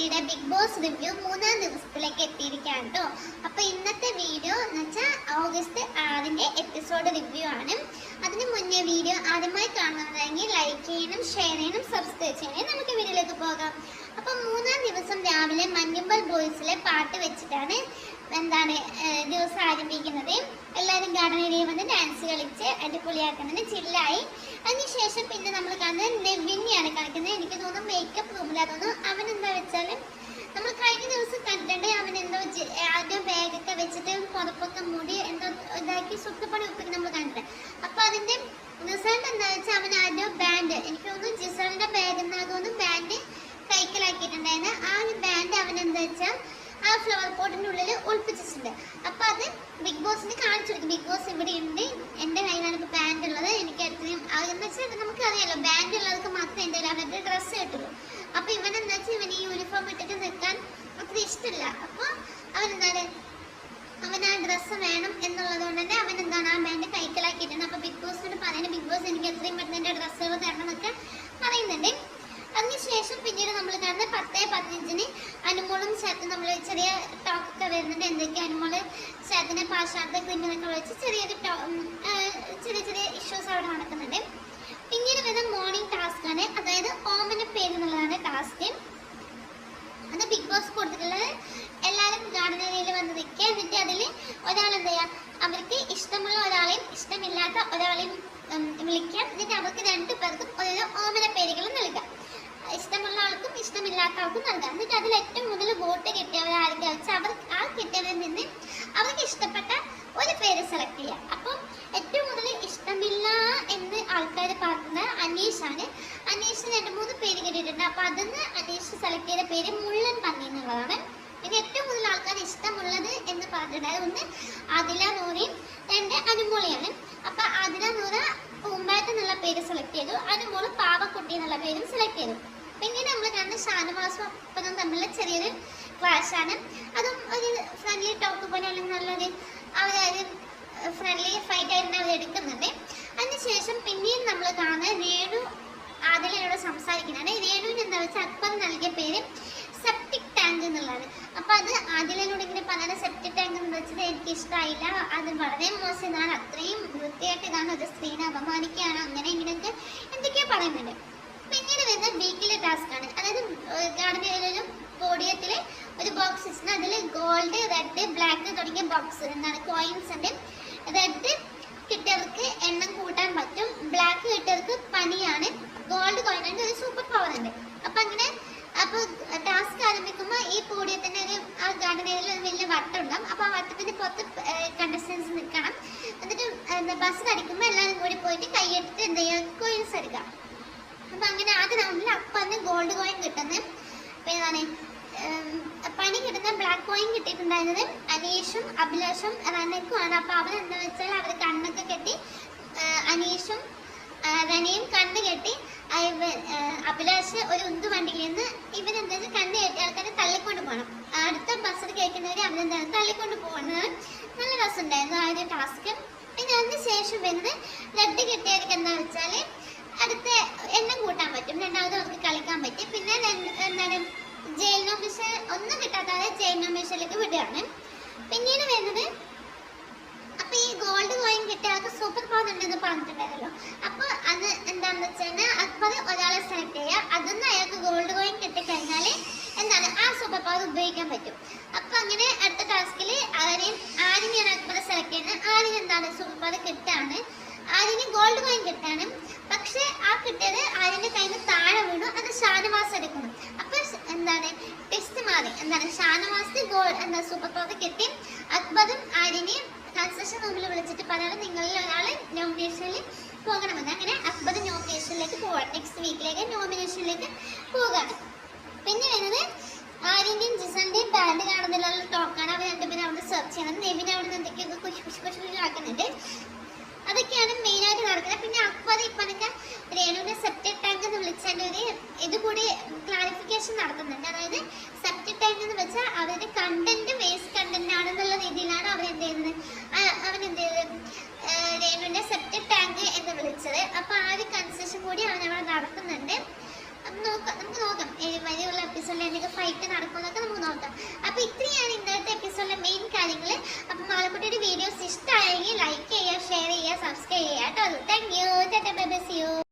മമ്മൂട്ടിയുടെ big boss review മൂന്നാം ദിവസത്തിലേക്ക് എത്തിയിരിക്കുകയാണ് കേട്ടോ അപ്പോൾ ഇന്നത്തെ വീഡിയോ എന്ന് വെച്ചാൽ ഓഗസ്റ്റ് ആറിന്റെ എപ്പിസോഡ് റിവ്യൂ ആണ്. അതിന് മുന്നേ വീഡിയോ ആദ്യമായി കാണുന്നതെങ്കിൽ ലൈക്ക് ചെയ്യണം ഷെയർ ചെയ്യണം സബ്സ്ക്രൈബ് ചെയ്യണം നമുക്ക് വീഡിയോയിലേക്ക് പോകാം. അപ്പം മൂന്നാം ദിവസം രാവിലെ മഞ്ഞുമ്പൽ ബോയ്സിലെ പാട്ട് വെച്ചിട്ടാണ് എന്താണ് ദിവസം ആരംഭിക്കുന്നത്. എല്ലാവരും ഗാർഡൻ ഏരിയയിൽ വന്ന് ഡാൻസ് കളിച്ച് അടിപൊളിയാക്കുന്നത് ചില്ലായി അതിനുശേഷം പിന്നെ നമ്മൾ കാണുന്നത് നെവിനെയാണ് കളിക്കുന്നത് എനിക്ക് തോന്നുന്നു മേക്കപ്പ് റൂമിലാ തോന്നുന്നു അവൻ എന്താ വെച്ചാൽ നമ്മൾ കഴിഞ്ഞ ദിവസം കണ്ടിട്ടുണ്ട് അവൻ എന്തോ ആദ്യം ബാഗൊക്കെ വെച്ചിട്ട് പുറപ്പൊക്കെ മൂടി എന്തോ ഇതാക്കി സുത്തപ്പണി ഒപ്പിക്ക് നമ്മൾ കണ്ടിട്ടുണ്ട് അപ്പൊ അതിന്റെ റിസൾട്ട് എന്താ വെച്ചാൽ അവൻ ആദ്യം ബാൻഡ് എനിക്ക് തോന്നുന്നു ജിസറിന്റെ ബാഗ് എന്നാ തോന്നുന്നു ബാൻഡ് കൈക്കലാക്കിയിട്ടുണ്ടായിരുന്നു. ആ ബാൻഡ് അവൻ എന്താ വെച്ചാൽ ആ ഫ്ലവർ പോട്ടിന്റെ ഉള്ളിൽ ഒളിപ്പിച്ചിട്ടുണ്ട്. അപ്പൊ അത് ബിഗ് ബോസിന് കാണിച്ചു കൊടുക്കും. ബിഗ് ബോസ് ഇവിടെ ഉണ്ട്. എന്റെ കയ്യിലാണ് ഇപ്പൊ ബാൻഡ് ഉള്ളത്. എനിക്ക് അത്രയും എന്ന് വെച്ചാൽ നമുക്ക് അറിയാലോ ബാൻഡ് ഉള്ളവർക്ക് മാത്രമേ എന്തായാലും അവരുടെ ഡ്രസ്സ് കിട്ടുള്ളൂ. അപ്പൊ ഇവൻ എന്താ വെച്ചാൽ ഇവൻ ഈ യൂണിഫോം ഇട്ടിട്ട് നിൽക്കാൻ അത്ര ഇഷ്ടമില്ല അപ്പോൾ അവനെന്താണ്? അവൻ ആ ഡ്രസ്സ് വേണം എന്നുള്ളത് കൊണ്ട് തന്നെ അവൻ എന്താണ് ആ ബാൻഡ് കൈക്കലാക്കിയിട്ടുണ്ട് അപ്പോൾ ബിഗ് ബോസിനോട് പറയുന്നത് ബിഗ് ബോസ് എനിക്ക് എത്രയും പെട്ടെന്ന് എന്റെ ഡ്രസ്സുകൾ തരണം എന്നൊക്കെ പറയുന്നുണ്ട്. അതിനുശേഷം പിന്നീട് നമ്മൾ കാണുന്നത് പത്തേ പതിനഞ്ചിന് അനുമോളും ചേട്ടൻ നമ്മൾ ചെറിയ ടോക്കൊക്കെ വരുന്നുണ്ട്. എന്തൊക്കെ അനുമോൾ ചേട്ടനെ പാശ്ചാത്യ ക്രിമിനൊക്കെ വിളിച്ച് ചെറിയൊരു ചെറിയ ചെറിയ ഇഷ്യൂസ് അവിടെ നടക്കുന്നുണ്ട്. പിന്നീട് വരുന്ന മോർണിംഗ് ടാസ്ക് ആണ് അതായത് ഓമന പേര് എന്നുള്ളതാണ് ടാസ്ക് അത് ബിഗ് ബോസ് കൊടുത്തിട്ടുള്ളത് എല്ലാവരും ഗാർഡൻ ഏരിയയിൽ വന്ന് നിൽക്കുക എന്നിട്ട് അതിൽ ഒരാൾ എന്താ ചെയ്യുക അവർക്ക് ഇഷ്ടമുള്ള ഒരാളെയും ഇഷ്ടമില്ലാത്ത ഒരാളെയും ഉം, വിളിക്കാം എന്നിട്ട് അവർക്ക് രണ്ടു പേർക്കും ഓരോ ഓമന പേരുകൾ നൽകാം. ഇഷ്ടമുള്ള ആൾക്കും ഇഷ്ടമില്ലാത്ത ആൾക്കും നൽകാം. എന്നിട്ട് അതിൽ ഏറ്റവും കൂടുതൽ വോട്ട് കിട്ടിയവരായിരിക്കും വെച്ചാൽ അവർ ആ കിട്ടിയവരിൽ നിന്ന് അവർക്ക് ഇഷ്ടപ്പെട്ട ഒരു പേര് സെലക്ട് ചെയ്യാം. അപ്പം ഏറ്റവും കൂടുതൽ ഇഷ്ടമില്ല എന്ന് ആൾക്കാർ പറയുന്നത് അനീഷാണ്. അനീഷിന് രണ്ട് മൂന്ന് പേര് കിട്ടിയിട്ടുണ്ട് അപ്പൊ അതിന്ന് അനീഷ് സെലക്ട് ചെയ്ത പേര് മുള്ളൻ പന്നി എന്നുള്ളതാണ്. പിന്നെ ഏറ്റവും കൂടുതൽ ആൾക്കാർ ഇഷ്ടമുള്ളത് എന്ന് പറഞ്ഞിട്ടുണ്ടായത് ഒന്ന് അതില നൂറയും രണ്ട് അനുമോളിയാണ് അപ്പൊ ആദില നൂറ പൂമ്പാറ്റ് എന്നുള്ള പേര് സെലക്ട് ചെയ്തു. അനുമോൾ പാവക്കുട്ടി എന്നുള്ള പേരും സെലക്ട് ചെയ്തു. പിന്നീട് നമ്മൾ കണ്ട ഷാനവാസും അപ്പനും തമ്മിലുള്ള ചെറിയൊരു ക്ലാഷ് ആണ്. അതും ഒരു ഫ്രണ്ട്ലി ടോക്ക് പോലെ അല്ലെങ്കിൽ നല്ലൊരു അവരൊരു ഫ്രണ്ട്ലി ഫൈറ്റ് ആയിരുന്നു അവർ എടുക്കുന്നുണ്ട് അതിനുശേഷം പിന്നെയും നമ്മൾ കാണുന്ന രേണു ആദിലയോട് സംസാരിക്കുന്നതാണ്. രേണുവിന് എന്താ വെച്ചാൽ അക്ബർ നൽകിയ പേര് സെപ്റ്റിക് ടാങ്ക് എന്നുള്ളതാണ്. അപ്പോൾ അത് ആദിലയോട് ഇങ്ങനെ പറയുന്ന സെപ്റ്റിക് ടാങ്ക് എന്ന് വെച്ചത് എനിക്ക് ഇഷ്ടമായില്ല അത് വളരെ മോശം ഇതാണ് അത്രയും വൃത്തിയായിട്ട് ഇതാണ് ഒരു സ്ത്രീനെ അപമാനിക്കുകയാണ്. അങ്ങനെ ഇങ്ങനെയൊക്കെ എന്തൊക്കെയോ പറയുന്നുണ്ട്. പിന്നീട് വരുന്ന വീക്കിലെ ടാസ്ക് ആണ്. അതായത് ഏരിയയിലും പോഡിയത്തിലെ ഒരു ബോക്സ് വെച്ചിട്ട് അതിൽ ഗോൾഡ് റെഡ് ബ്ലാക്ക് തുടങ്ങിയ ബോക്സ് എന്താണ്? കോയിൻസ് ഉണ്ട്. റെഡ് കിട്ടിയവർക്ക് എണ്ണം കൂട്ടാൻ പറ്റും. ബ്ലാക്ക് കിട്ടിയവർക്ക് പനിയാണ്. ഗോൾഡ് കോയിൻ ഉണ്ട് ഒരു സൂപ്പർ പവർ ഉണ്ട്. അപ്പം അങ്ങനെ അപ്പോൾ ടാസ്ക് ആരംഭിക്കുമ്പോൾ ഈ പോഡിയത്തിന്റെ ഒരു ആ ഗാർഡൻ ഒരു വലിയ വട്ടം ഉണ്ടാകും അപ്പോൾ ബസ് കടിക്കുമ്പോൾ എല്ലാവരും കൂടി പോയിട്ട് കൈയെടുത്ത് എന്ത് ചെയ്യുക കോയിൻസ് എടുക്കാം. അപ്പൊ അങ്ങനെ ആദ്യ റൗണ്ടിൽ അപ്പന്ന് ഗോൾഡ് കോയിൻ കിട്ടുന്നത് പിന്നെ എന്താണ് പണി കിട്ടുന്ന ബ്ലാക്ക് കോയിൻ കിട്ടിയിട്ടുണ്ടായിരുന്നത് അനീഷും അഭിലാഷും റനക്കുമാണ് അപ്പൊ അവർ എന്താ വെച്ചാൽ അവർ കണ്ണൊക്കെ കെട്ടി അനീഷും റനയും കണ്ണ് കെട്ടി അഭിലാഷ് ഒരു ഉന്തു വണ്ടിയിൽ നിന്ന് ഇവരെന്താ കണ്ണ് കെട്ടി ആൾക്കാരെ തള്ളിക്കൊണ്ട് പോകണം. അടുത്ത ബസ്സിൽ കേൾക്കുന്നവരെ അവരെന്താണ് തള്ളിക്കൊണ്ട് പോകുന്നത് നല്ല രസമുണ്ടായിരുന്നു ആ ഒരു ടാസ്ക് അതിന് ശേഷം വരുന്നത് റെഡ് കിട്ടിയവർക്ക് എന്താ വെച്ചാൽ അടുത്ത എണ്ണം കൂട്ടാൻ പറ്റും. രണ്ടാമത് അവർക്ക് കളിക്കാൻ പറ്റും. പിന്നെ എന്താണ് ജയിൽ നോമിഷൻ ഒന്നും കിട്ടാത്തവരെ ജയിൽ നോമിഷനിലേക്ക് വിടുകയാണ്. പിന്നീട് വരുന്നത് അപ്പൊ ഈ ഗോൾഡ് കോയിൻ കിട്ടിയ ആൾക്ക് സൂപ്പർ പവർ ഉണ്ടെന്ന് പറഞ്ഞിട്ടുണ്ടായിരുന്നല്ലോ. അപ്പൊ അത് എന്താണെന്ന് വെച്ചാൽ അക്ബർ ഒരാളെ സെലക്ട് ചെയ്യുക. അതൊന്നും അയാൾക്ക് ഗോൾഡ് കോയിൻ കിട്ടിക്കഴിഞ്ഞാൽ എന്താണ് ആ സൂപ്പർ പവർ ഉപയോഗിക്കാൻ പറ്റും അപ്പൊ അങ്ങനെ അടുത്ത ടാസ്കിൽ ആരെയും ആരിനെയാണ് അക്ബർ സെലക്ട് ചെയ്യുന്നത് സൂപ്പർ പവർ കിട്ടാണ്. അതിന് ഗോൾഡ് കോയിൻ കിട്ടാണ്. പക്ഷെ ആ കിട്ടിയത് ആരിന്റെ കയ്യിൽ നിന്ന് താഴെ വീണു. അത് ഷാനവാസ് എടുക്കണം. അപ്പൊ എന്താണ്? ടെസ്റ്റ് മാറി. എന്താണ്? ഷാനവാസ് ഗോൾ എന്താ സൂപ്പർ പവർ കിട്ടി. അക്ബറും ആര്യനെയും കൺസെഷൻ റൂമിൽ വിളിച്ചിട്ട് പറയാതെ നിങ്ങളിൽ ഒരാൾ നോമിനേഷനിൽ പോകണമെന്ന്. അങ്ങനെ അക്ബർ നോമിനേഷനിലേക്ക് പോകണം നെക്സ്റ്റ് വീക്കിലേക്ക് നോമിനേഷനിലേക്ക് പോവുകയാണ് പിന്നെ വരുന്നത് ആര്യന്റെയും ജിസന്റെയും ബാൻഡ് കാണുന്നില്ല ടോക്കാണ് അവർ രണ്ടുപേരും അവിടെ സെർച്ച് ചെയ്യണം. നെവിൻ അവിടെ നിന്ന് എന്തൊക്കെയൊക്കെ ആക്കുന്നുണ്ട് അതൊക്കെയാണ് മെയിൻ ആയിട്ട് നടക്കുന്നത്. പിന്നെ അപ്പത് ഇപ്പനൊക്കെ രേണുവിനെ സെപ്റ്റിക് ടാങ്ക് എന്ന് വിളിച്ചതിന്റെ ഒരു ഇത് കൂടി ക്ലാരിഫിക്കേഷൻ നടത്തുന്നുണ്ട് അതായത് സെപ്റ്റിക് ടാങ്ക് എന്ന് വെച്ചാൽ അവരുടെ കണ്ടന്റ് വേസ്റ്റ് കണ്ടന്റ് ആണെന്നുള്ള രീതിയിലാണ് അവർ എന്ത് ചെയ്യുന്നത്? അവൻ എന്ത് ചെയ്തത് രേണുവിന്റെ സെപ്റ്റിക് ടാങ്ക് എന്ന് വിളിച്ചത്. അപ്പോൾ ആ ഒരു കൺസെഷൻ കൂടി അവൻ അവിടെ നടത്തുന്നുണ്ട് അപ്പൊ നോക്കാം നമുക്ക് നോക്കാം. വരെയുള്ള എപ്പിസോഡിൽ എന്തൊക്കെ ഫൈറ്റ്